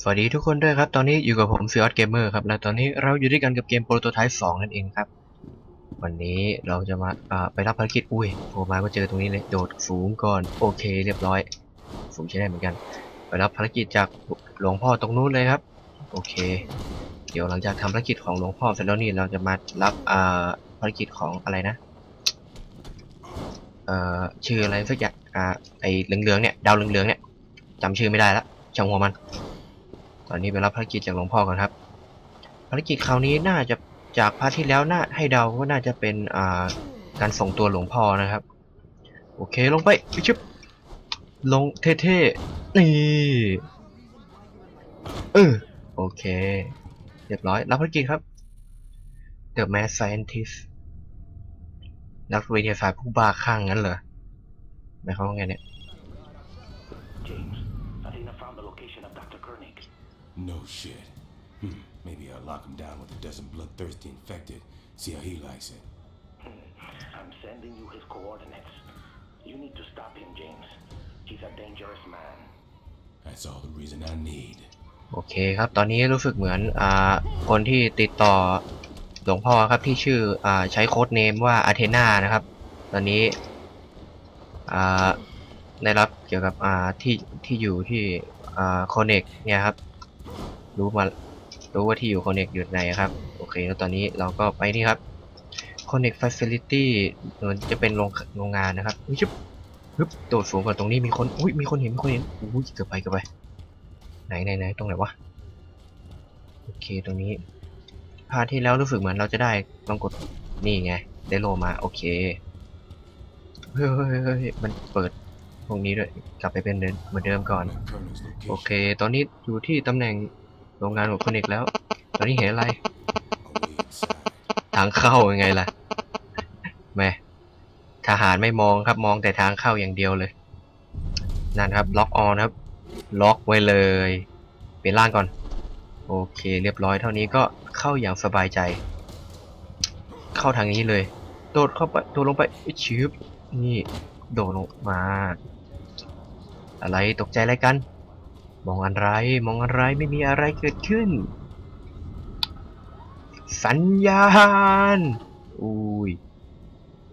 สวัสดีทุกคนด้วยครับ ตอนนี้อยู่กับผมซีออสเกมเมอร์ครับ และตอนนี้เราอยู่ด้วยกันกับเกมโปรโตไทป์2นั่นเองครับ วันนี้เราจะมาไปรับภารกิจ อุ้ยโผล่มาก็เจอตรงนี้เลย โดดสูงก่อน โอเค เรียบร้อย สูงใช้ได้เหมือนกัน ไปรับภารกิจจากหลวงพ่อตรงนู้นเลยครับ โอเค เดี๋ยวหลังจากทำภารกิจของหลวงพ่อเสร็จแล้วนี่เราจะมารับภารกิจของอะไรนะ เอ่อ ชื่ออะไรสักอย่าง อ่า ไอเหลืองๆเนี่ย ดาวเหลืองๆเนี่ยจำชื่อไม่ได้ละช่างหัวมัน ตอนนี้ไปรับภารกิจจากหลวงพ่อก่อนครับ ภารกิจคราวนี้น่าจะจากพาร์ทที่แล้วน่าให้เดาว่าน่าจะเป็นอ่าการส่งตัวหลวงพ่อนะครับ โอเคลงไปไปชึบลงเท่ๆนี่เออโอเค เรียบร้อยรับภารกิจครับ The Mad Scientist นักวิทยาศาสตร์ผู้บ้าคลั่งงั้นเหรอหมายความว่าไงเนี่ย James, I think I found the location of Dr. Koenig. No shit. Hmm. Maybe I'll lock him down with a dozen bloodthirsty infected. See how he likes it. Hmm. I'm sending you his coordinates. You need to stop him, James. He's a dangerous man. That's all the reason I need. โอเคครับ ตอนนี้รู้สึกเหมือนอ่าคนที่ติดต่อหลวงพ่อครับที่ชื่ออ่าใช้โค้ดเนมว่าอาเทนานะครับ ตอนนี้อ่าได้รับเกี่ยวกับอ่าที่ที่อยู่ที่อ่าโคเนกเนี่ยครับ รู้มารู้ว่าที่อยู่โคเนกอยู่ไหนครับ โอเค แล้วตอนนี้เราก็ไปนี่ครับ Connect Facility มันจะเป็นโรงโรงงานนะครับอุ๊ยชึบฮึบโดดสูงกว่าตรงนี้มีคน อุ้ย มีคนเห็น มีคนเห็น อุ้ย เกือบไป เกือบไป ไหนไหนไหนตรงไหนวะ โอเค ตรงนี้ พาที่แล้วรู้สึกเหมือนเราจะได้ ลองกด นี่ไง ได้โลมา โอเค เฮ้ยเฮ้ยเฮ้ยมันเปิดพวกนี้ด้วย กลับไปเป็นเดิมเหมือนเดิมก่อน โอเค ตอนนี้อยู่ที่ตำแหน่ง โรงงานของคนเนกแล้ว ตอนนี้เห็นอะไร ทางเข้ายังไงล่ะแม่ทหารไม่มองครับ มองแต่ทางเข้าอย่างเดียวเลย นั่นครับ ล็อกออนครับ ล็อกไว้เลย เปลี่ยนร่างก่อน โอเค เรียบร้อยเท่านี้ก็เข้าอย่างสบายใจ เข้าทางนี้เลย โดดเข้าไป โดดลงไปชืบนี่ โดดลงมา อะไร ตกใจอะไรกัน มองอะไร มองอะไรไม่มีอะไรเกิดขึ้น สัญญาณ อุ้ย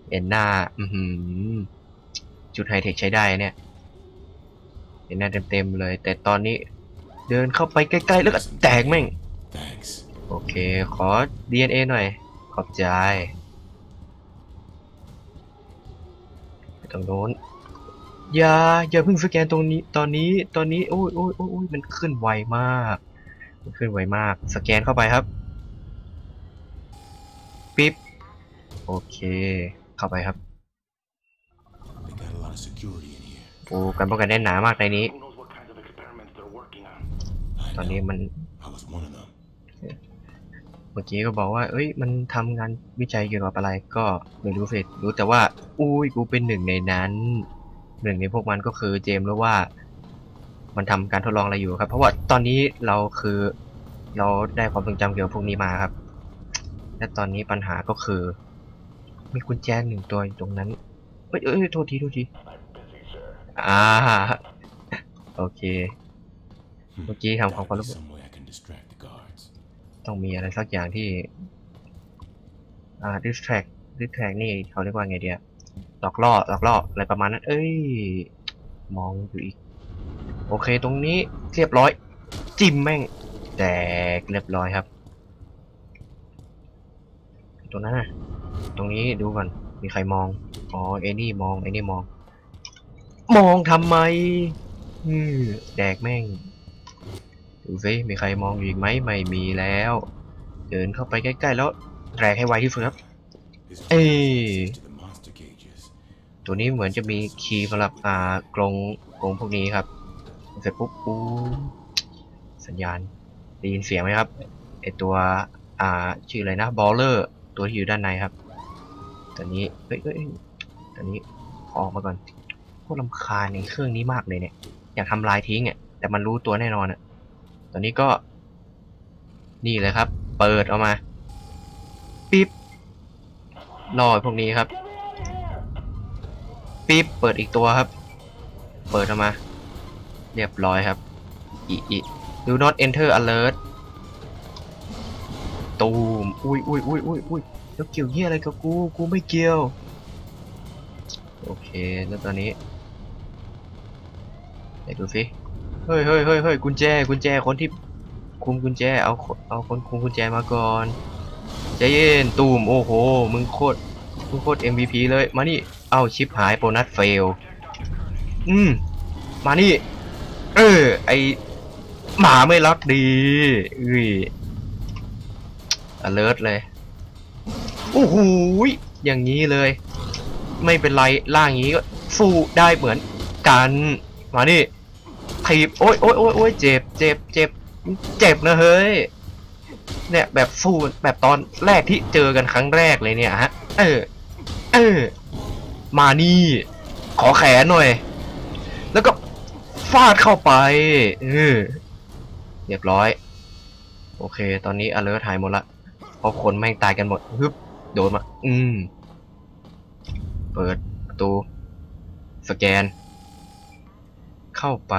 เอ็นหน้า อือหือจุดไฮเทคใช้ได้เนี่ยเห็นหน้าเต็มๆเลย แต่ตอนนี้เดินเข้าไปใกล้ๆ แล้วก็แตกแม่ง Thanks. โอเค ขอ DNA หน่อย ขอบใจ ไปตรงโน้น อย่าอย่าเพิ่งสแกนตรงนี้ ตอนนี้ตอนนี้โอ้ยโอ้ยโอ้ยอยมันขึ้นไวมาก มันขึ้นไวมาก สแกนเข้าไปครับปิ๊บโอเค เข้าไปครับโอ้การป้องกันแน่นหนามากในนี้ ตอนนี้มันเมื่อกี้ก็บอกว่า เอ้ย มันทำงานวิจัยเกี่ยวกับอะไรก็ไม่รู้สิรู้แต่ว่า อุ้ย กูเป็นหนึ่งในนั้น หนึ่งในพวกมันก็คือเจมส์รู้ว่า มันทำการทดลองอะไรอยู่ครับ เพราะว่าตอนนี้เราคือเราได้ความทรงจำเกี่ยวกับพวกนี้มาครับ และตอนนี้ปัญหาก็คือ มีกุญแจหนึ่งตัวอยู่ตรงนั้นเอ้ยเอ้ยโทษทีโทษที I'm busy, sir. อ่าโอเค Hmm. เมื่อกี้ทำความ Gotta เคาร be พ some way I can distract the guards. ต้องมีอะไรสักอย่างที่อ่า distract distract นี่เขาเรียกว่าไงเดียห ลอกล่อหลอกล่ออะไรประมาณนั้น เอ้ย มองอยู่อีก โอเคตรงนี้เรียบร้อย จิ้มแม่ง แตกเรียบร้อยครับตรงนั้นนะตรงนี้ดูก่อนมีใครมองอ๋อไอ้นี่มองไอ้นี่มอง มองทำไมอืมแดกแม่งดูสิมีใครมองอยู่อีกไหมไม่มีแล้ว เดินเข้าไปใกล้ๆแล้วแรกให้ไวที่สุดครับ This Hey. ตัวนี้เหมือนจะมีคีย์สำหรับอ่ากรงกรงพวกนี้ครับเสร็จปุ๊บอู้สัญญาณได้ยินเสียงไหมครับไอตัวอ่าชื่ออะไรนะบอลเลอร์ตัวที่อยู่ด้านในครับตอนนี้เฮ้ยเฮ้ยตอนนี้ออกมาก่อนโคตรลำคาญในเครื่องนี้มากเลยเนี่ยอยากทำลายทิ้งอะแต่มันรู้ตัวแน่นอนอะตอนนี้ก็ นี่เลยครับ เปิดออกมาปิ๊บล่อพวกนี้ครับ ปิ๊บเปิดอีกตัวครับ เปิดออกมา เรียบร้อยครับอีอี do not enter alert ตูมอุ้ยอุ้ยอุ้ยอุ้ยอุ้ยแล้วเกี่ยวเหี้ยอะไรกับกู กูไม่เกี่ยว โอเค แล้วตอนนี้ไหนดูสิเฮ้ยเฮ้ยเฮ้ยเฮ้ยกุญแจ กุญแจ คนที่คุมกุญแจ เอา เอาคนคุมกุญแจมาก่อน ใจเย็น ตูม โอ้โห มึงโคตร มึงโคตร MVP เลย มานี่ เอ้าชิปหายโบนัสเฟล อืม มานี่ เออ ไอหมาไม่รักดีอุ้ย alert เลย โอ้โหอย่างนี้เลย ไม่เป็นไรล่างอย่างนี้ก็สู้ได้เหมือนกัน มานี่ถีบโอ้ยโอ้ยโอ้ยโอ้ยเจ็บ เจ็บ เจ็บ เจ็บนะเฮ้ย เนี่ยแบบสู้แบบตอนแรกที่เจอกันครั้งแรกเลยเนี่ยฮะ เออ เออ มานี่ ขอแขนหน่อย แล้วก็ฟาดเข้าไปเออเรียบร้อย โอเค ตอนนี้อเลอร์หายหมดละเพราะคนแม่งตายกันหมดฮึบโดนมา อืม เปิดประตู สแกน เข้าไป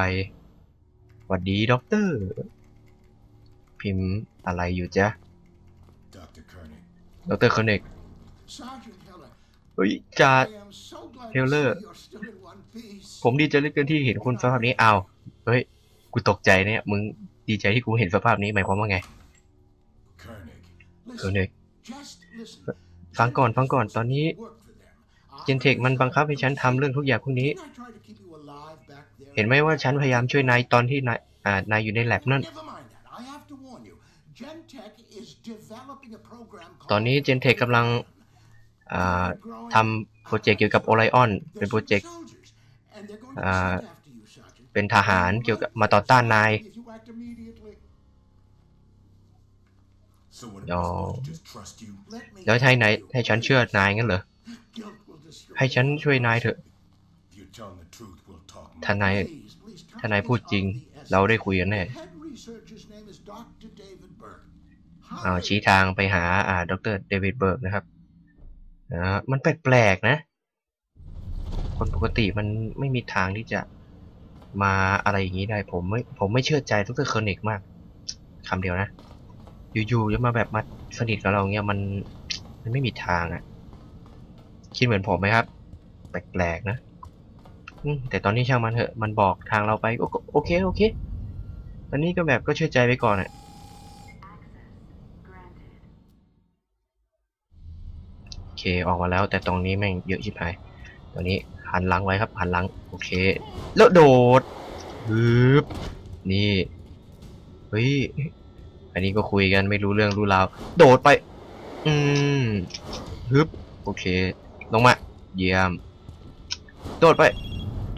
หวัดดีด็อกเตอร์ พิมพ์อะไรอยู่จ๊ะ Dr. Koenig. ด็อกเตอร์คอนเนก Sergeant Heller, เฮ้ยจ่า I am so glad Heller. to see you're still in one piece. ผมดีใจเหลือเกินที่เห็นคุณสภาพนี้อ้าวเฮ้ย กูตกใจเนี่ย มึงดีใจที่กูเห็นสภาพนี้หมายความว่าไง Koenig. คอนเน Listen, ก just listen. ฟังก่อนฟังก่อนตอนนี้ Work for them. เจนเทคมันบังคับให้ฉันทำเรื่องทุกอย่างพวกนี้ Didn't I try to keep you alive back there? เห็นไหมว่าฉันพยายามช่วยนายตอนที่นายอ่านายอยู่ในแลบนั่น Never mind that. I have to warn you. Gentech is developing a program ตอนนี้ Gentech กำลังอ่า ทำโปรเจกต์เกี่ยวกับโอไลออนเป็นโปรเจกต์อ่าเป็นทหารเกี่ยวกับมาต่อต้านนาย So what, No. am I supposed to just trust you? แล้วให้นายให้ฉันเชื่อนายงั้นเหรอ ให้ฉันช่วยนายเถอะ If you're telling the truth, we'll talk ถ้า more. นายถ้านายพูดจริง เราได้คุยกันแน่อ่าชี้ทางไปหาอ่าดรเดวิดเบิร์กนะครับ อ่ามันแปลกๆนะ คนปกติมันไม่มีทางที่จะมาอะไรอย่างนี้ได้ ผมไม่ผมไม่เชื่อใจดรเคอร์เนกมากคำเดียวนะ อยู่ๆจะมาแบบมาสนิทกับเราเงี้ยมันมันไม่มีทางอะคิดเหมือนผมไหมครับ แปลกๆนะแต่ตอนนี้ช่างมันเถอะ มันบอกทางเราไปโอโอเคโอเค ตอนนี้ก็แบบก็เชื่อใจไปก่อนอะโอเคออกมาแล้ว แต่ตรงนี้แม่งเยอะชิบหายตอนนี้หันหลังไว้ครับหันหลังโอเค แล้วโดดฮึบนี่เฮ้ยอันนี้ก็คุยกันไม่รู้เรื่องรู้ราวโดดไป อืมฮึบโอเค ลงมา เยี่ยม โดดไป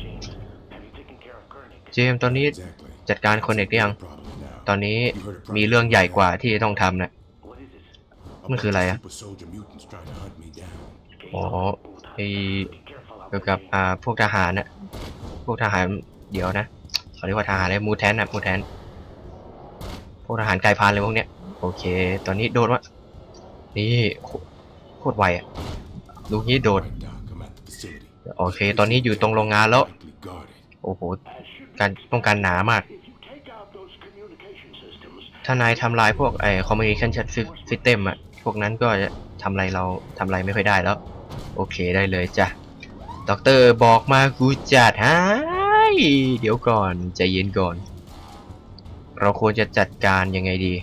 James, have you taken care of Koenig? เจมส์ตอนนี้ Exactly. จัดการคอนเน c ได้ยัง Problem now. ตอนนี้มีเรื่องใหญ่กว่าที่จะต้องทำนะ What is it? A มันคืออะไรอะ อ๋อไอเกี่ยวกับอ่าพวกทหารน่ะพวกทหารเดี๋ยวนะเขาเรียกว่าทหารอะไรมูแทนนะมูแทนพวกทหารกายพันธุ์อะไรพวกเนี้ยโอเค ตอนนี้โดดวะนี่โคตรไวอะลูนี้โดดโอเค ตอนนี้อยู่ตรงโรงงานแล้ว โอ้โห การป้องกันหนามาก ถ้านายทำลายพวกไอ้ communication system อะพวกนั้นก็จะทำอะไรเราทำอะไรไม่ค่อยได้แล้ว โอเคได้เลยจ้ะด็อกเตอร์บอกมากูจัดให้เดี๋ยวก่อนใจเย็นก่อน เราควรจะจัดการยังไงดี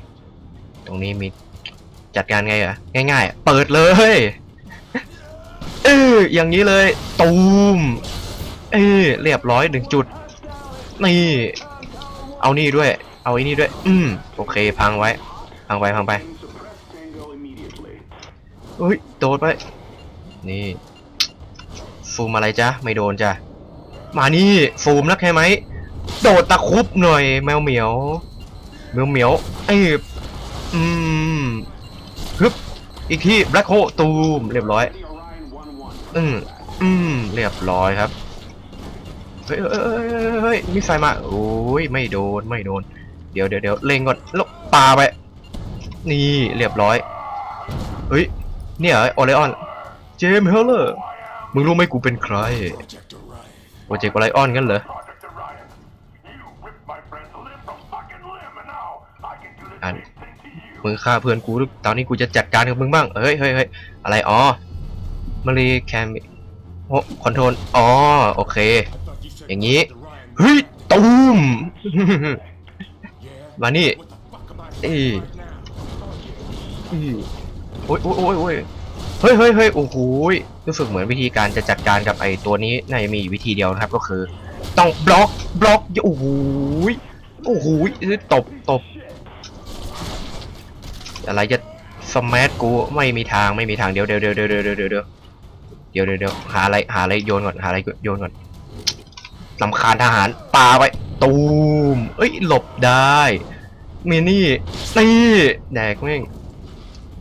ตรงนี้มีจัดการไงเหรอง่ายๆ เปิดเลยเอออย่างนี้เลยตูมเออเรียบร้อยหนึ่งจุดนี่เอานี่ด้วย เอาไอ้นี่ด้วย อืมโอเค พังไว้ พังไปพังไปเฮ้ยโดดไป นี่ฟูมอะไรจ๊ะ ไม่โดนจ้ะ มานี่ฟูมนักใช่ไหม โดดตะคุบหน่อย แมวเหมียวแมวเหมียวไอ้อืมฮึบอีกที่แบล็คโฮตูมเรียบร้อย อืมอืมเรียบร้อยครับ เฮ้ยเฮ้ยเฮ้ยเฮ้ยมิสไซมา โอ้ยไม่โดนไม่โดน เดี๋ยวเดี๋ยวเดี๋ยวเล็งก่อนแล้วปาไป นี่เรียบร้อย เฮ้ยเนี่ยโอเลออน เจมส์เฮลเลอร์ มึงรู้ไหมกูเป็นใครโปรเจกต์ไลออนกันเหรออะมึงฆ่าเพื่อนกูตอนนี้กูจะจัดการกับมึงบ้างเฮ้ยเฮ้ยเฮ้ยอะไรอ๋อมารีแคมโอ้คอนโทรลอ๋อโอเค อย่างนี้ เฮ้ยตูมมานี่เอ้ยอือโอ้ยโอ้ยโอ้ยโอ้ย เฮ้ยเฮ้ยเฮ้ยโอ้โหรู้สึกเหมือนวิธีการจะจัดการกับไอ้ตัวนี้น่าจะมีวิธีเดียวนะครับก็คือ ต้องบล็อกบล็อกโอ้โหโอ้โหตบตบอะไรจะสมัทกูไม่มีทางไม่มีทางเดี๋ยวเดี๋ยวเดี๋ยวเดี๋ยวเดี๋ยวเดี๋ยวเดี๋ยวเดี๋ยวเดี๋ยวเดียวหาอะไรหาอะไรโยนก่อนหาอะไรโยนก่อนลำคาญทหารปาไปตูมเอ้ยหลบได้มีนี่นี่แดกแม่ง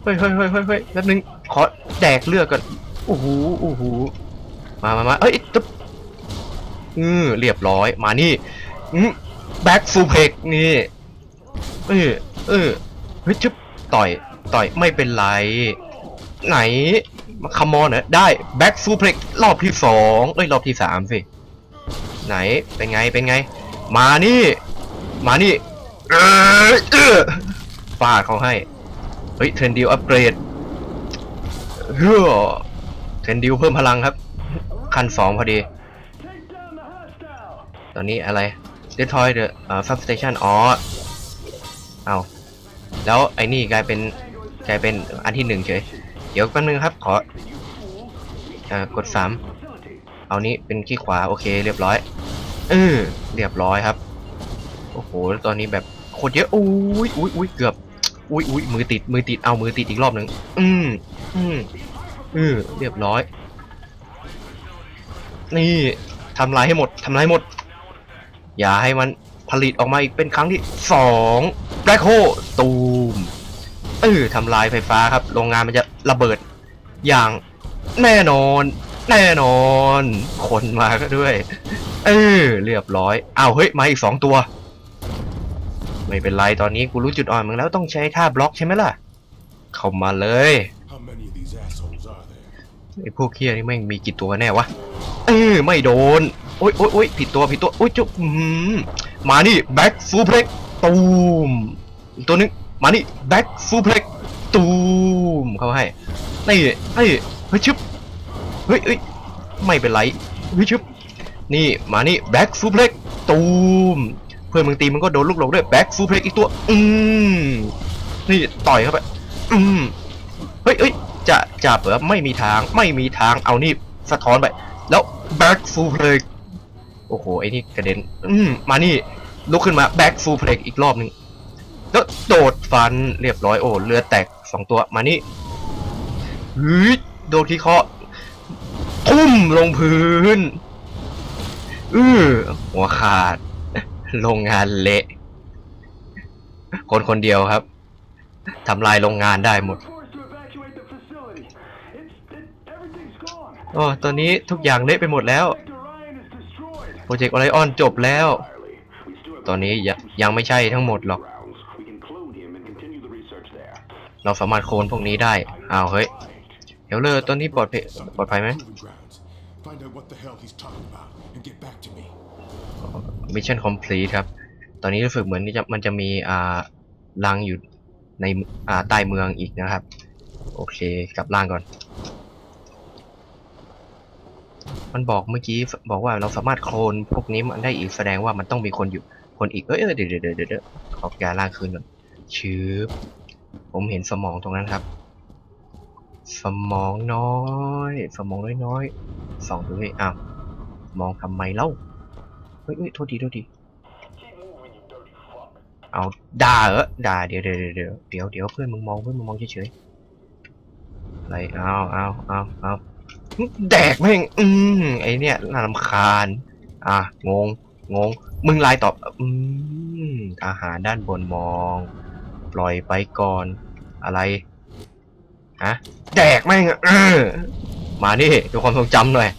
เฮ้ยเฮ้ยเฮ้ยเฮ้ยเฮ้ยแป๊บนึง ขอแดกเลือดก่อนโอ้โหโอ้โหมามามาเอ้ยตึ๊บอือเรียบร้อย มานี่อืมแบ็กฟูเพกนี่เออเออเฮ้ยจุ๊บต่อย ต่อยไม่เป็นไร ไหนมาคามอนเหรอได้แบ็กฟูเพกรอบที่สองเอ้ยรอบที่สามสิ ไหนเป็นไงเป็นไง มานี่ มานี่เออฟาดเขาให้ เฮ้ยเทรนดิวอัปเกรด เฮ้อเทนดิวเพิ่มพลังครับ ขั้นสองพอดี ตอนนี้อะไร Destroy the เอ่อ substation อ๋อเอาแล้วไอ้นี่กลายเป็นกลายเป็นอันที่หนึ่งเฉย เดี๋ยวแป๊บนึงครับ ขออ่ากดสามเอานี้เป็นขี้ขวาโอเคเรียบร้อย เออเรียบร้อยครับ โอ้โห ตอนนี้แบบโคตรเยอะอุ้ยอุ้ยอุ้ยเกือบ อุ้ยอุ้ยมือติดมือติดเอามือติดอีกรอบหนึ่งอืมอืมอือเรียบร้อย นี่ทำลายให้หมดทำลายหหมด อย่าให้มันผลิตออกมาอีกเป็นครั้งที่สองแบล็คโฮตูมเออทำลายไฟฟ้าครับ โรงงานมันจะระเบิด อย่างแน่นอน แน่นอน คนมาก็ด้วย เออเรียบร้อยเอาเฮ้ยมาอีกสองตัว ไม่เป็นไรตอนนี้กูรู้จุดอ่อนมึงแล้วต้องใช้ท่าบล็อกใช่ไหมล่ะ เข้ามาเลย How many of these assholes are there? ไอ้พวกเคียนี่แม่งมีกี่ตัวแน่วะ เออไม่โดน โอ๊ยโอ๊ยโอ๊ยผิดตัวผิดตัว โอ๊ยจุ๊บอื้อหือมานี่แบ็กฟูเพล็กตูมอีกตัวนึงมานี่แบ็กฟูเพล็กตูมเข้าให้นี่เฮ้ยเฮ้ยชึบเฮ้ยเฮ้ยไม่เป็นไรเฮ้ยชึบนี่มานี่แบ็กฟูเพล็กตูมเพื่อนมึงตีมึงก็โดนลูกหลงด้วยแบ็กฟูลเพล็กอีกตัวอืมนี่ต่อยเข้าไปอืมเฮ้ยเฮ้ยจะจะเปิดไม่มีทางไม่มีทางเอานี่สะท้อนไป แล้วแบ็กฟูลเพลกโอ้โหไอ้นี่กระเด็นอืมมานี่ลุกขึ้นมาแบ็กฟูลเพลกอีกรอบหนึ่งแล้วโดดฟันเรียบร้อยโอ้เลือดแตกสองตัวมานี่ฮ้ยโดนที่เคาะทุ่มลงพื้น อือหัวขาด โรงงานเละ คนคนเดียวครับทำลายโรงงานได้หมด Forced to evacuate the facility. It's it, everything's gone. อ๋อตอนนี้ทุกอย่างเละไปหมดแล้วโปรเจกต์ออริออนจบแล้ว ตอนนี้ยังยังไม่ใช่ทั้งหมดหรอก เราสามารถโคลนพวกนี้ได้ อ้าวเฮ้ยเดี๋ยวเลยตอนนี้ปลอดภัยปลอดภัยไหม มิชชั่นคอมพลีทครับ ตอนนี้รู้สึกเหมือนจะมันจะมีอ่ารังอยู่ในอ่าใต้เมืองอีกนะครับ โอเคกลับล่างก่อน มันบอกเมื่อกี้บอกว่าเราสามารถโคลนพวกนี้มันได้อีกแสดงว่ามันต้องมีคนอยู่คนอีกเอ้ยเดี๋ยวเดี๋ยวเดี๋ยวเดี๋ยวขอแกล่างคืนก่อนชืบผมเห็นสมองตรงนั้นครับ สมองน้อย สมองน้อยๆสองตัวนี้อ้าวมองทำไมเล่า เฮ้ยเฮ้ยโทษทีโทษทีเอาด่าเหรอด่าเดี๋ยวเดี๋ยวเดี๋ยวเดี๋ยวเดี๋ยวเพื่อนมึงมองเพื่อนมึงมองเฉยๆอะไรเอาเอาเอาเอาแดกแม่งอืมไอเนี่ยน่ารำคาญ อะงงงงมึงไลน์ตอบอืมทหารด้านบนมอง ปล่อยไปก่อนอะไรฮะแดกแม่งเออมานี่ดูความทรงจำหน่อย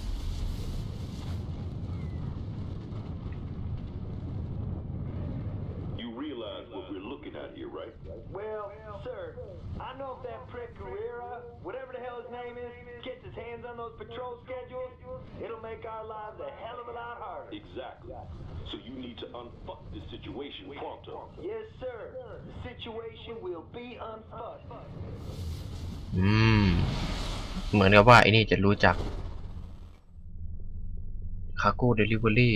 You realize what we're looking at here, right? Well, sir, I know if that prick Carrera, whatever the hell his name is, gets his hands on those patrol schedules, it'll make our lives a hell of a lot harder. Exactly. So you need to unfuck this situation pronto. Yes, sir. The situation will be unfussed. อืม เหมือนกับว่าไอ้นี่จะรู้จัก Cargo Delivery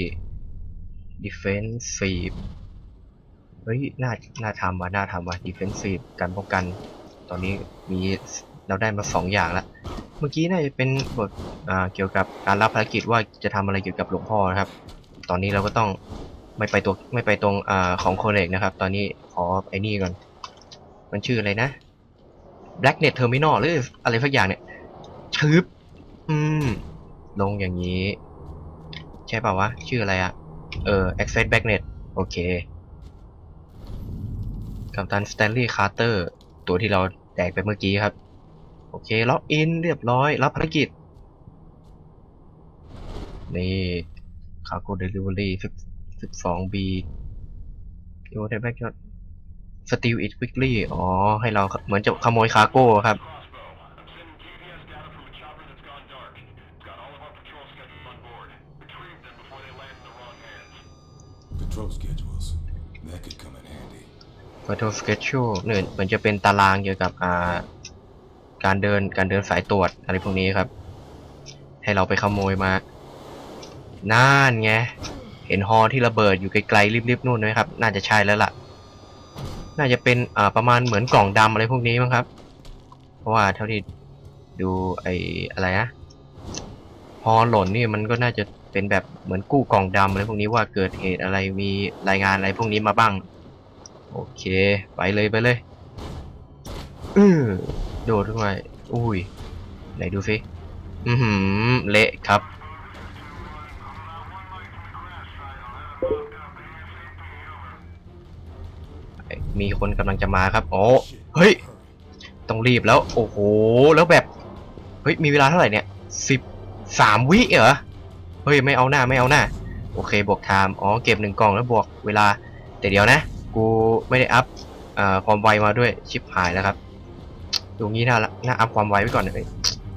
Defensive เฮ้ย น่า น่าทำว่ะ น่าทำว่ะ Defensive การป้องกัน ตอนนี้มีเราได้มาสองอย่างละ เมื่อกี้น่าจะเป็นบทอ่าเกี่ยวกับการรับภารกิจว่าจะทำอะไรเกี่ยวกับหลวงพ่อนะครับ ตอนนี้เราก็ต้อง ไม่ไปตัวไม่ไปตรงอ่าของโคเรกนะครับ ตอนนี้ขอไอ้นี่ก่อน มันชื่ออะไรนะ Blacknet Terminal หรืออะไรสักอย่างเนี่ยชึบอืม ลงอย่างนี้ ใช่ป่าวะ ชื่ออะไรอะเออ Access Blacknet โอเคกัปตันสแตนลีย์คาร์เตอร์ตัวที่เราแตกไปเมื่อกี้ครับ โอเค ล็อกอินเรียบร้อย รับภารกิจ นี่คาร์โกเดลิเวอรี่ สิบสองบีโยเทแบ็กยอดสติลอิทควิกลี่อ๋อ ให้เราเหมือนจะขโมยคาร์โก้ครับ Patrol schedules. That could come in handy. Photo Schedule เนี่ยเหมือนจะเป็นตารางเกี่ยวกับอ่าการเดินการเดินสายตรวจอะไรพวกนี้ครับ ให้เราไปขโมยมา น่านไง เห็นฮอที่ระเบิดอยู่ไกลๆริบๆนู่นไหมครับ น่าจะใช่แล้วล่ะ น่าจะเป็นอ่าประมาณเหมือนกล่องดำอะไรพวกนี้มั้งครับ เพราะว่าเท่าที่ดูไอ้อะไรนะฮอหล่นนี่มันก็น่าจะเป็นแบบเหมือนกู้กล่องดำอะไรพวกนี้ว่าเกิดเหตุอะไรมีรายงานอะไรพวกนี้มาบ้าง โอเค ไปเลยไปเลยอือโดดด้วยอุ้ยไหนดูสิอือหือเละครับ มีคนกำลังจะมาครับ โอ้เฮ้ย ต้องรีบแล้ว โอ้โห แล้วแบบ เฮ้ย มีเวลาเท่าไหร่เนี่ยสิบสามวิเหรอ เฮ้ย ไม่เอาหน้า ไม่เอาหน้า โอเค บวกไทม์ อ๋อ เก็บหนึ่งกล่องแล้วบวกเวลา แต่เดี๋ยวนะ กูไม่ได้อัพอความไวมาด้วย ชิปหายแล้วครับ ตรงนี้น่าละน่าอัพความไวไว้ก่อนเลย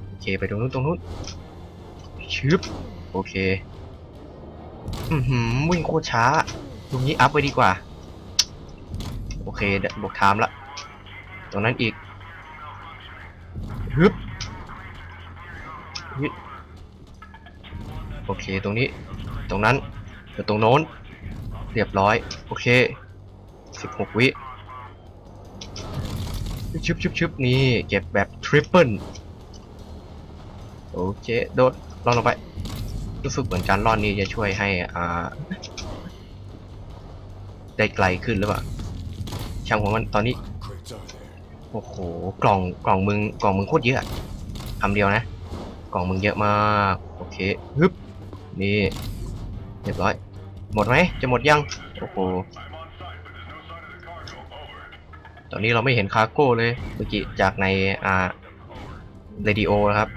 โอเค ไปตรงนู้น ตรงนู้นชึบโอเค อือหือวิ่งโคตรช้า ตรงนี้อัพไว้ดีกว่า โอเคเดี๋ยวบวกไทม์ละ ตรงนั้นอีกฮึบฮึบโอเคตรงนี้ ตรงนั้นเดี๋ยวตรงโน้น เรียบร้อย โอเคสิบหกวิชึบชึบชึบนี่ เก็บแบบทริปเปิลโอเค โดดลองลงไป รู้สึกเหมือนการล่อนนี่จะช่วยให้ อ่า ได้ไกลขึ้นหรือเปล่า ช่างหัวมันตอนนี้ โอ้โห กล่องกล่องมึงกล่องมึงโคตรเยอะอะคำเดียวนะ กล่องมึงเยอะมาก โอเคฮึบนี่เรียบร้อย หมดไหมจะหมดยัง โอ้โห ตอนนี้เราไม่เห็นคาร์โก้เลย เมื่อกี้จากในอ่าเรดิโอนะครับ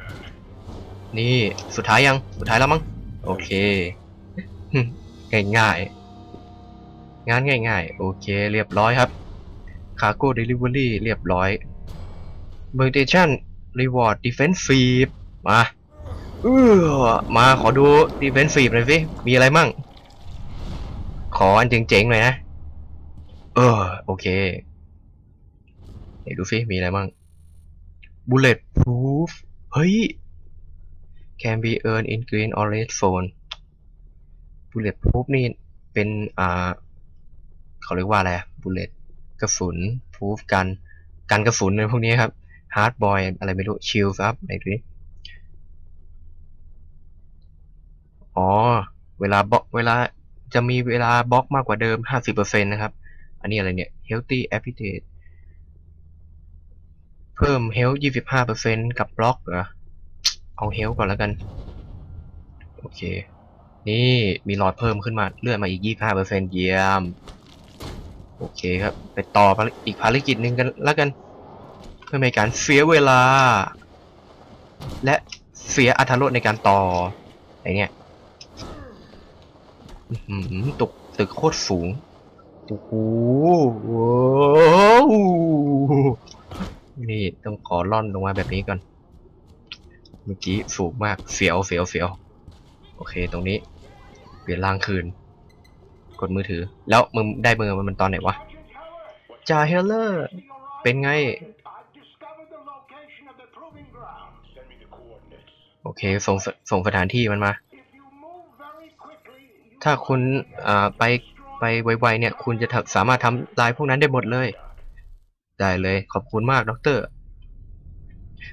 นี่สุดท้ายยัง สุดท้ายแล้วมั้ง โอเค ง่ายง่ายงานง่ายๆ โอเค เรียบร้อยครับ คาร์โก้เดลิเวอรี่เรียบร้อยเมอร์เทชันรีวอร์ดดิเฟนซีฟมาเออมาขอดูดิเฟนซีฟหน่อยสิมีอะไรมั่ง ขออันเจ๋งๆหน่อยนะ เออ โอเค เดี๋ยวดูสิมีอะไรมั่ง Bullet Proof เฮ้ย Can be earned in green or red zone Bullet Proof นี่เป็นอ่าเขาเรียกว่าอะไรอะ Bullet กระสุน Proof กันกันกระสุนในพวกนี้ครับ Hard Boy อะไรไม่รู้ Shield ครับไหนดูดิอ๋อ เวลาบล็อกเวลาจะมีเวลาบล็อกมากกว่าเดิม 50%นะครับ อันนี้อะไรเนี่ย Healthy Appetite เพิ่ม Health 25%กับบล็อกเหรอ เอา Health ก่อนแล้วกัน โอเค นี่มีหลอดเพิ่มขึ้นมา เลื่อนมาอีก 25%เยี่ยม โอเคครับ ไปต่ออีกภารกิจหนึ่งกันแล้วกัน เพื่อไม่การเสียเวลา และเสียอัตรสในการต่อไอเนี่ยตึกตึกโคตรสูงโอ้โหนี่ต้องขอล่อนลงมาแบบนี้ก่อน เมื่อกี้สูงมากเสียวเสียวเสียว โอเคตรงนี้ เปลี่ยนร่างคืน กดมือถือ แล้วมึงได้เบอร์มันตอนไหนวะจ่าเฮลเลอร์ เป็นไง I've discovered the location of the proving ground. Send me the coordinates. โอเค ส่งสส่งสถานที่มันมา If you move very quickly, you ถ้าคุณอ่าไปไปไวๆเนี่ย คุณจะทำสามารถทำลายพวกนั้นได้หมดเลย ได้เลย ขอบคุณมากด็อกเตอร์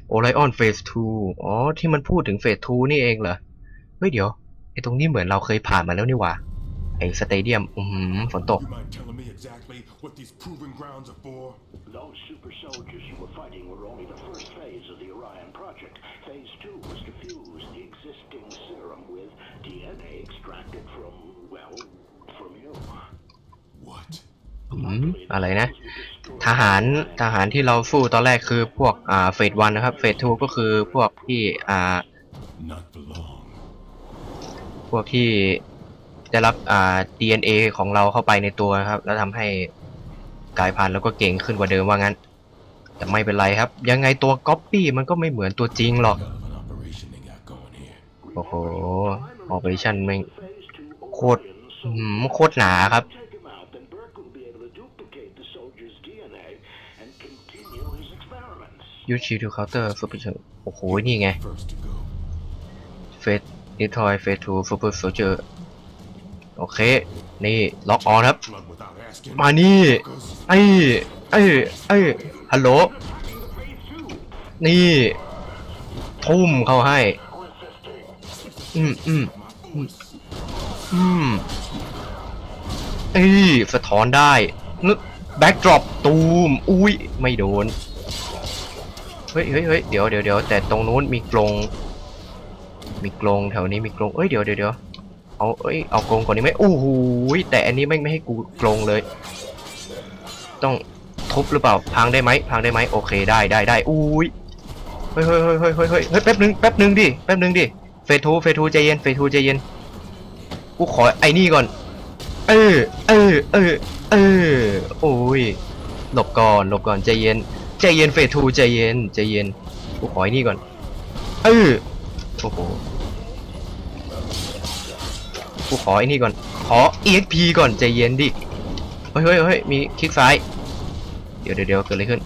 โอไลออนเฟส2อ๋อ ที่มันพูดถึงเฟส2นี่เองเหรอ เฮ้ยเดี๋ยวไอตรงนี้เหมือนเราเคยผ่านมาแล้วนี่หว่าไอสเตเดียมอือหือฝนตก You mind telling me exactly what these proving grounds are for? Those super soldiers you were fighting were only the first phase of the Orion project. Phase two was to fuse the existing serum with DNA extracted from, well, from you. What? อืมอะไรนะ ทหารทหารที่เราสู้ตอนแรกคือพวกอ่าเฟสวันนะครับ เฟสทูก็คือพวกที่อ่า Not for long. พวกที่ ได้รับอ่า DNA ของเราเข้าไปในตัวนะครับ แล้วทำให้กลายพันธุ์แล้วก็เก่งขึ้นกว่าเดิมว่างั้น แต่ไม่เป็นไรครับ ยังไงตัวก๊อปปี้มันก็ไม่เหมือนตัวจริงหรอก โอ้โหออเปอเรชั่นแม่โคตรอื้อหือโคตรหนาครับยูชิทูเคาน์เตอร์ซูเปอร์โอ้โห นี่ไง เฟสดิทอยเฟสทูซูเปอร์โซเจอร์ โอเค นี่ล็อกออนครับ มานี่ไอ้ไอ้ไอ้ฮัลโหล นี่ทุ่มเข้าให้อืมอืมอืมอืมเอ้ยสะท้อนได้นึกแบ็กดรอปตูม อุ้ย ไม่โดน เฮ้ยเฮ้ยเฮ้ยเดี๋ยวเดี๋ยวเดี๋ยวแต่ตรงนู้นมีกรง มีกรงแถวนี้มีกรงเอ้ย เดี๋ยวเดี๋ยวเดี๋ยว เอาเอ้ยเอากรงก่อนนี้ไหมโอ้โหแต่อันนี้ไม่ไม่ให้กูกรงเลย ต้องทุบหรือเปล่าพังได้ไหมพังได้ไหมโอเคได้ได้ได้อุ้ยเฮ้ยเฮ้ยเฮ้ยเฮ้ยเฮ้ยเฮ้ยเฮ้ยแป๊บนึงแป๊บนึงดิแป๊บนึงดิเฟทูเฟทูใจเย็นเฟทูใจเย็นกูขอไอ้นี่ก่อน เออเออเออเออโอ้ยหลบก่อนหลบก่อนใจเย็นใจเย็นเฟทูใจเย็นใจเย็นกูขอไอ้นี่ก่อน เออโอ้โห กูขอไอ้นี่ก่อน ขอ EXP ก่อนใจเย็นดิ เฮ้ยเฮ้ยเฮ้ยมีคลิกซ้าย เดี๋ยวเดี๋ยวเดี๋ยวเกิดอะไรขึ้น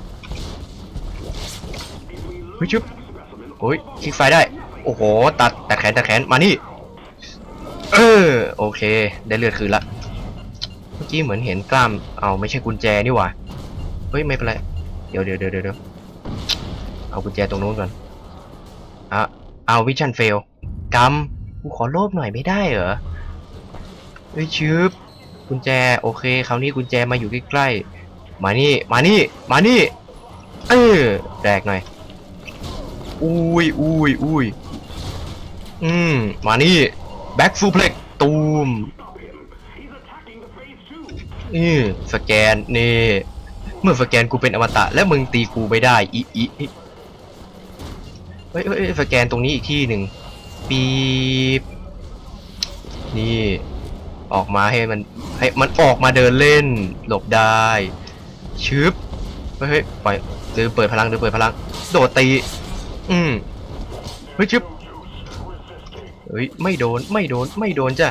เฮ้ยชุบโอ้ยคลิกซ้ายได้ โอ้โห ตัดตัดแขนตัดแขน มานี่ เออ โอเค ได้เลือดคืนละ เมื่อกี้เหมือนเห็นกล้าม เอาไม่ใช่กุญแจนี่หว่า เฮ้ย ไม่เป็นไร เดี๋ยวเดี๋ยวเดี๋ยวเดี๋ยวเอากุญแจตรงนู้นก่อนอะเอาวิชั่นเฟลกำกูขอโลภหน่อยไม่ได้เหรอ เฮ้ยชืบกุญแจโอเคคราวนี้กุญแจมาอยู่ใกล้ๆมานี่มานี่มานี่เออแรกหน่อยอุ้ยอุ้ยอุ้ยอืมมานี่แบ็กฟูเพล็กตูมนี่สแกนนี่ เมื่อสแกนกูเป็นอมตะ และมึงตีกูไม่ได้อีอีอีเฮ้ยเฮ้ยเฮ้ยสแกนตรงนี้อีกที่หนึ่งปีบนี่ ออกมาให้มันให้มันออกมาเดินเล่น หลบได้ชึบเฮ้ยปล่อยหรือเปิดพลังหรือเปิดพลัง โดดตี อืมเฮ้ยชึบเฮ้ยไม่โดนไม่โดนไม่โดนจ้ะ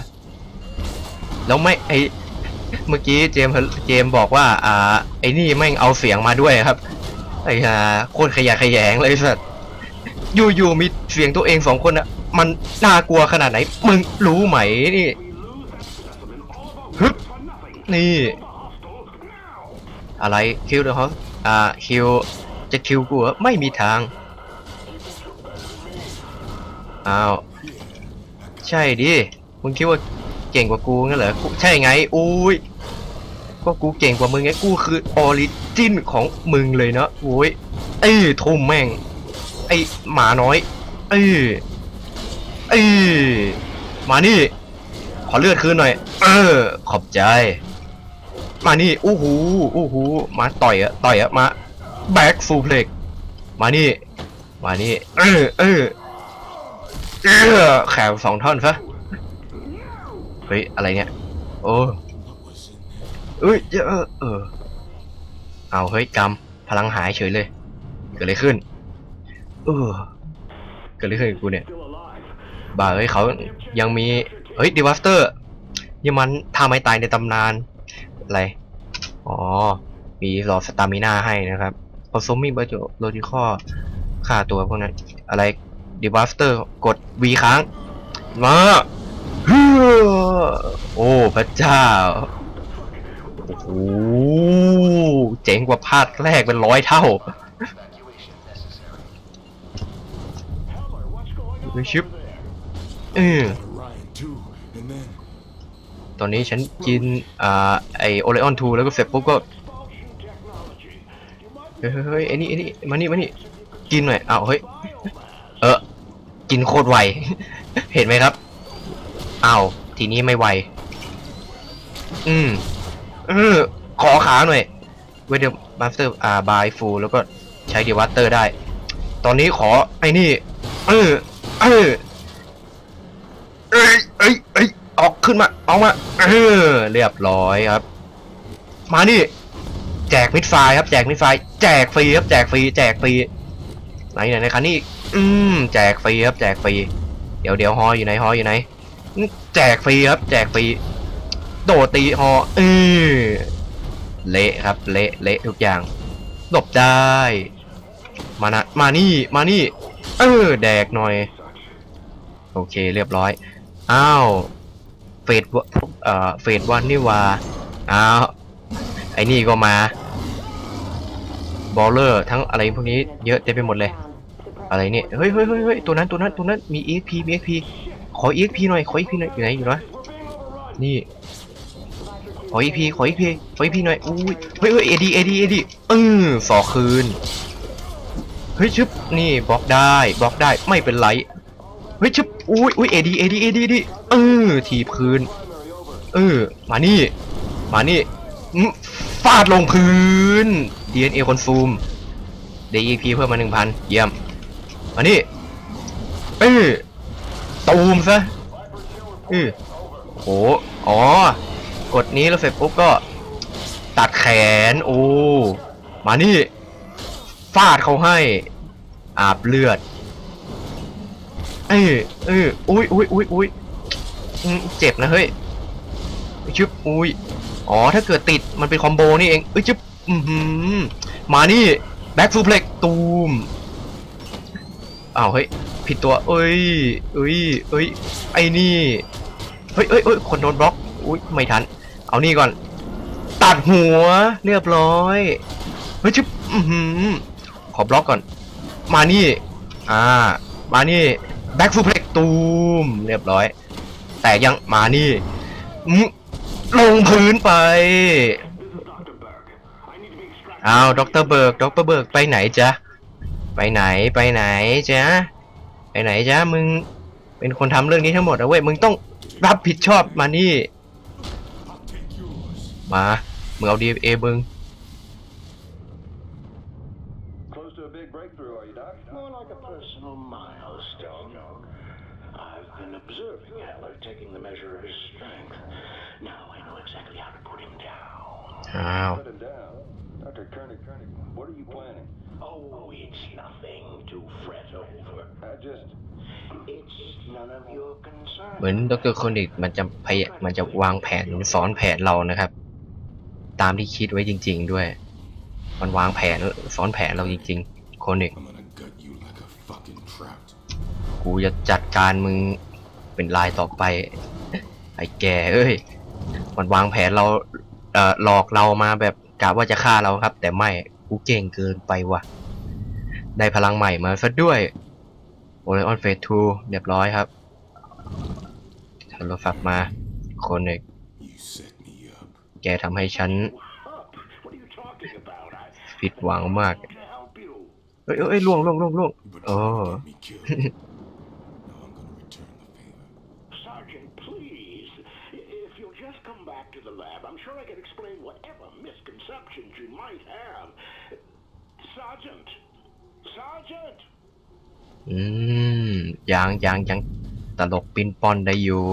แล้วไม่ไอเมื่อกี้เจมเจมบอกว่า อ่า ไอ้นี่แม่งเอาเสียงมาด้วยครับไอ้ห่าโคตรขยะแขยงเลยสัสอยู่ๆมีเสียงตัวเองสองคนอะมันน่ากลัวขนาดไหน มึงรู้ไหมนี่ ฮึบนี่ อะไรคิวเดอะฮอสอ่าคิวจะคิวกูเหรอไม่มีทางอ้าวใช่ดิมึงคิดว่าเก่งกว่ากูงั้นเหรอใช่ไงอุ้ยก็กูเก่งกว่ามึงไงกูคือออริจินของมึงเลยเนะโว้ยเอ้ยทุ่มแม่ง ไอหมาน้อย เอ้ยเอ้ยมานี่ อเลือดคืนหน่อย เออ ขอบใจ มานี่อู้หูอู้หูมาต่อยอะต่อยอะมาแบ็กฟูลเพล็กมานี่ มานี่ เออเออเออแขวสองท่อนซะเฮ้ย อะไรเนี่ย โอ้เอ้ยเออเออเอาเฮ้ยกำพลังหายเฉยเลย เกิดอะไรขึ้น เออ เกิดอะไรขึ้นกูเนี่ยบ่าเฮ้ยเขายังมี เฮ้ยดีวัสเตอร์ยังมันท่าไม้ตายในตำนาน อะไร อ๋อ มีหลอดสตามิน่าให้นะครับผสมมีเบอร์โลจิคอฆ่าตัวพวกนั้น อะไรดีบัฟเตอร์กด V ค้าง มาฮือโอ้พระเจ้า โอ้โหเจ๋งกว่าภาคแรกเป็นร้อยเท่าไม่ชิปเออ ตอนนี้ฉันกินอ่าไอโอเลออนทูแล้วก็เสร็จปุ๊บก็เฮ้ยเฮ้ยเฮ้ยไอ้นี่ไอ้นี่มานี่มานี่กินหน่อยอ้าวเฮ้ย เออกินโคตรไว เห็นไหมครับอ้าวทีนี้ไม่ไว อืมเออขอขาหน่อยเวเดอร์มาสเตอร์อ่าบายฟูแล้วก็ใช้เดวัตเตอร์ได้ ตอนนี้ขอไอ้นี่ เออ เออ เอ้ยเอ้ยเอ้ยออกขึ้นมาออกมาเออเรียบร้อยครับ มานี่แจกมิดไฟครับแจกมิดไฟแจกฟรีครับแจกฟรีแจกฟรีไหนไหนไหนคันนี่อืมแจกฟรีครับแจกฟรีเดี๋ยวเดี๋ยวฮออยู่ไหนฮออยู่ไหนแจกฟรีครับ แจกฟรีโดดตีฮอเออเละครับ เละเละทุกอย่างหลบได้ มานะมานี่มานี่ เออแดกหน่อย โอเคเรียบร้อย อ้าวเฟดวะเอ่อเฟดวันนี่ว่าอ้าวไอ้นี่ก็มาบอลเลอร์ทั้งอะไรพวกนี้เยอะเต็มไปหมดเลย อะไรเนี่ยเฮ้ยเฮ้ยเฮ้ยเฮ้ยตัวนั้นตัวนั้นตัวนั้นมี EXP มี EXP ขอ EXP หน่อยขอ EXP หน่อยอยู่ไหนอยู่วะนี่ขอ EXP ขอ EXP ขอ EXP หน่อยอุ้ยเฮ้ยเฮ้ย AD AD AD เออสอคืนเฮ้ยชึบนี่บล็อกได้บล็อกได้ไม่เป็นไร เฮ้ยชึบอุ้ยอุ้ย AD AD AD AD เอดีดิเออทีบคืนเออมานี่ มานี่ฟาดลงพื้น DNA คอนซูม DEP เพิ่มมา1,000เยี่ยมมานี่เออตูมซะเออโหอ๋อกดนี้แล้วเสร็จปุ๊บก็ตัดแขนโอ้มานี่ ฟาดเขาให้ อาบเลือด เออเอออุ้ยอุ้ยอุ้ยอุ้ยเจ็บนะเฮ้ยชึบอุ้ยอ๋อถ้าเกิดติดมันเป็นคอมโบนี่เองเอ้ยชึบอือหือมานี่แบ็กฟูเพล็กตูมอ้าวเฮ้ยผิดตัวเอ้ยเอ้ยเอ้ยไอ้นี่เฮ้ยเอ้ยเอ้ยคนโดนบล็อกอุ้ยไม่ทัน เอานี่ก่อน ตัดหัวเรียบร้อยเฮ้ยชึบอือหือขอบล็อกก่อน มานี่ อ่า มานี่ แบ็กฟูเพล็กตูมเรียบร้อย แต่ยังมานี่ลงพื้นไปอ้าวด็อกเตอร์เบิร์กด็อกเตอร์เบิร์กไปไหนจ๊ะ ไปไหนไปไหนจ๊ะ ไปไหนจ๊ะ มึงเป็นคนทำเรื่องนี้ทั้งหมดนะเว้ย มึงต้องรับผิดชอบมานี่ มา มึงเอาดีเอมึง Close to a big breakthrough, are you, Doc? More like a personal milestone. I've been observing Heller taking the measure of his strength. Now I know exactly how to put him down. อ้าว Put him down. Dr. Koenig, Koenig, what are you planning? Oh, it's nothing to fret over. I just... It's none of your เหมือน concern. ดรโคนิกมันจะพยมันจะวางแผนสอนแผนเรานะครับ ตามที่คิดไว้จริง ๆ ด้วย มันวางแผนสอนแผนเราจริง ๆ โคนิก I'm gonna gut you like a fucking trout. กูจะจัดการมึงเป็นลายต่อไป ไอ้แกเอ้ย มันวางแผนเราเอ่อ หลอกเรามาแบบกะว่าจะฆ่าเราครับ แต่ไม่กูเก่งเกินไปว่ะ ได้พลังใหม่มาซะด้วยโอเลออนเฟสทูเรียบร้อยครับทันรถฝักมา คนิกแกทำให้ฉัน ผิดหวังมาก เอ้ยเอ้ยเอ้ยล่วงล่วงล่วงล่วง But Oh. อืมยังยังยังตลกปินปอนได้อยู่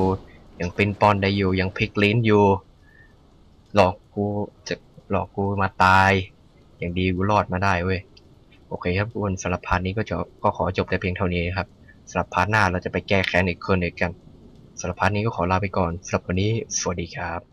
ยังปินปอนได้อยู่ ยังพลิกลิ้นอยู่ หลอกกูจะหลอกกูมาตาย อย่างดีกูรอดมาได้เว้ย โอเคครับทุกคนสำหรับพาร์ทนี้ก็จะก็ขอจบแต่เพียงเท่านี้ครับสำหรับพาร์ทหน้าเราจะไปแก้แค้นอีกคนหนึ่งกันสำหรับพาร์ทนี้ก็ขอลาไปก่อนสำหรับวันนี้สวัสดีครับ